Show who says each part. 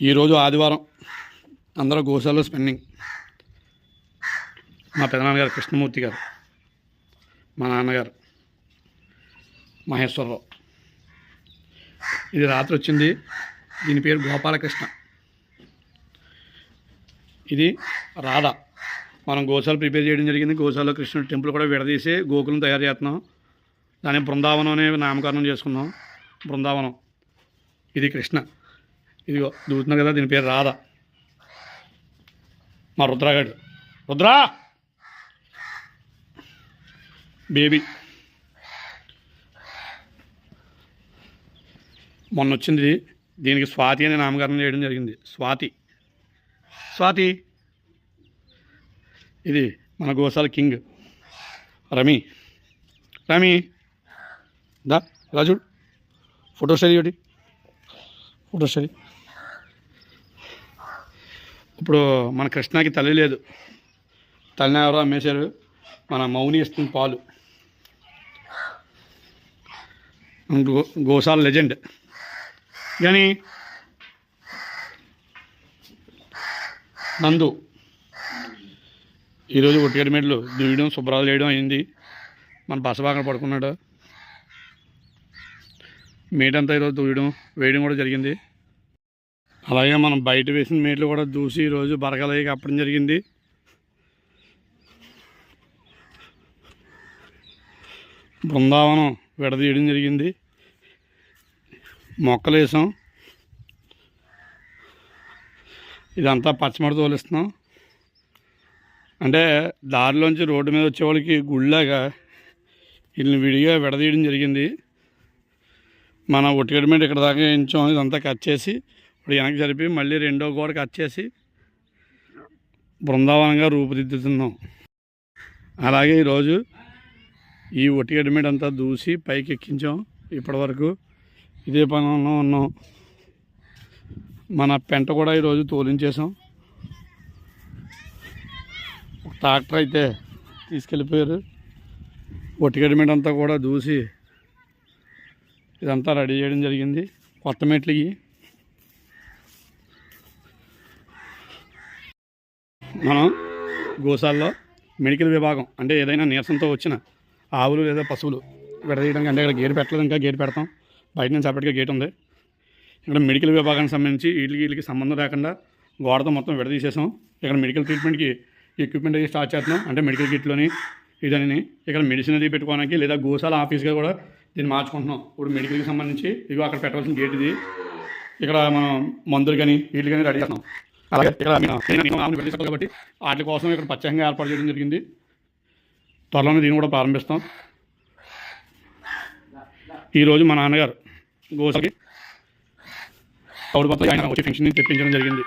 Speaker 1: ఈరోజు ఆదివారం అందరూ గోశాలలో స్పెండింగ్. మా పెదనాన్నగారు కృష్ణమూర్తి గారు మా నాన్నగారు మహేశ్వరరావు. ఇది రాత్రి వచ్చింది. దీని పేరు గోపాలకృష్ణ. ఇది రాధ. మనం గోశాల ప్రిపేర్ చేయడం జరిగింది. గోశాలలో కృష్ణుడు టెంపుల్ కూడా విడదీసి గోకులం తయారు చేస్తున్నాం. దాన్ని బృందావనం అనే నామకరణం చేసుకున్నాం. బృందావనం. ఇది కృష్ణ. ఇదిగో దూతున్నా కదా దీని పేరు రాధ. మా రుద్రగాడు రుద్రా! బేబీ. మొన్న వచ్చింది దీనికి స్వాతి అనే నామకరణం చేయడం జరిగింది. స్వాతి. స్వాతి! ఇది మన గోసాల కింగ్. రమి. రమి! దా రాజు ఫోటో స్టడీ ఒకటి. ఫోటో స్టడీ ఇప్పుడు మన కృష్ణకి తల్లి లేదు. తల్లిని ఎవరో అమ్మేశారు. మన మౌని ఇస్తుంది పాలు. గోసాల గోశాల లెజెండ్. కానీ నందు ఈరోజు ఒట్టిగడి మెడలు దుయ్యడం శుభ్రాలు చేయడం అయింది. మన బసబాగా పడుకున్నాడు. మీటంతా ఈరోజు దూయడం వేయడం కూడా జరిగింది. అలాగే మనం బయట వేసిన మేట్లు కూడా దూసి ఈరోజు బరగలయ్యి కప్పడం జరిగింది. బృందావనం విడదీయడం జరిగింది. మొక్కలు వేసాం. ఇదంతా పచ్చమడి తోలిస్తున్నాం. అంటే దారిలోంచి రోడ్డు మీద వచ్చే వాళ్ళకి వీళ్ళని విడిగా విడదీయడం జరిగింది. మన ఒట్టిగడి మీద ఇక్కడ దాకా వేయించాం. ఇదంతా కట్ చేసి ఇప్పుడు వెనక్కి జరిపి మళ్ళీ రెండో గోడ కట్ చేసి బృందావనంగా రూపుదిద్దుతున్నాం. అలాగే ఈరోజు ఈ ఒట్టిగడి మీద అంతా దూసి పైకి ఎక్కించాం ఇప్పటివరకు ఇదే పనుల్లో ఉన్నాం. మన పెంట కూడా ఈరోజు తోలించేసాం ఒక ట్రాక్టర్ అయితే తీసుకెళ్ళిపోయారు. ఒట్టిగడి మీద అంతా కూడా దూసి ఇదంతా రెడీ చేయడం జరిగింది. కొత్త మెట్లు మనం గోశాలలో మెడికల్ విభాగం అంటే ఏదైనా నీరసంతో వచ్చిన ఆవులు లేదా పశువులు విడదీయడానికి అంటే ఇక్కడ గేట్ పెట్టలేదు ఇంకా గేట్ పెడతాం. బయట నుంచి సపరేట్గా గేట్ ఉంది. ఇక్కడ మెడికల్ విభాగానికి సంబంధించి వీటికి వీటికి సంబంధం లేకుండా గోడతో మొత్తం విడదీసేసాం. ఇక్కడ మెడికల్ ట్రీట్మెంట్కి ఎక్విప్మెంట్ అది స్టార్ట్ చేస్తున్నాం. అంటే మెడికల్ కిట్లోని ఇదని ఇక్కడ మెడిసిన్ అది పెట్టుకోవడానికి లేదా గోశాల ఆఫీస్గా కూడా దీన్ని మార్చుకుంటున్నాం. ఇప్పుడు మెడికల్కి సంబంధించి ఇవి అక్కడ పెట్టవలసిన గేట్ ఇది. ఇక్కడ మనం మందులు కానీ వీళ్ళు కానీ రెడీ చేస్తున్నాం. అలాగే ఇక్కడ నేను కాబట్టి వాటి కోసం ఇక్కడ ప్రత్యేకంగా ఏర్పాటు చేయడం జరిగింది. త్వరలోనే దీన్ని కూడా ప్రారంభిస్తాం. ఈరోజు మా నాన్నగారు గోసకి పౌరు పత్ర ఆయన వచ్చి ఫంక్షన్ తెప్పించడం జరిగింది.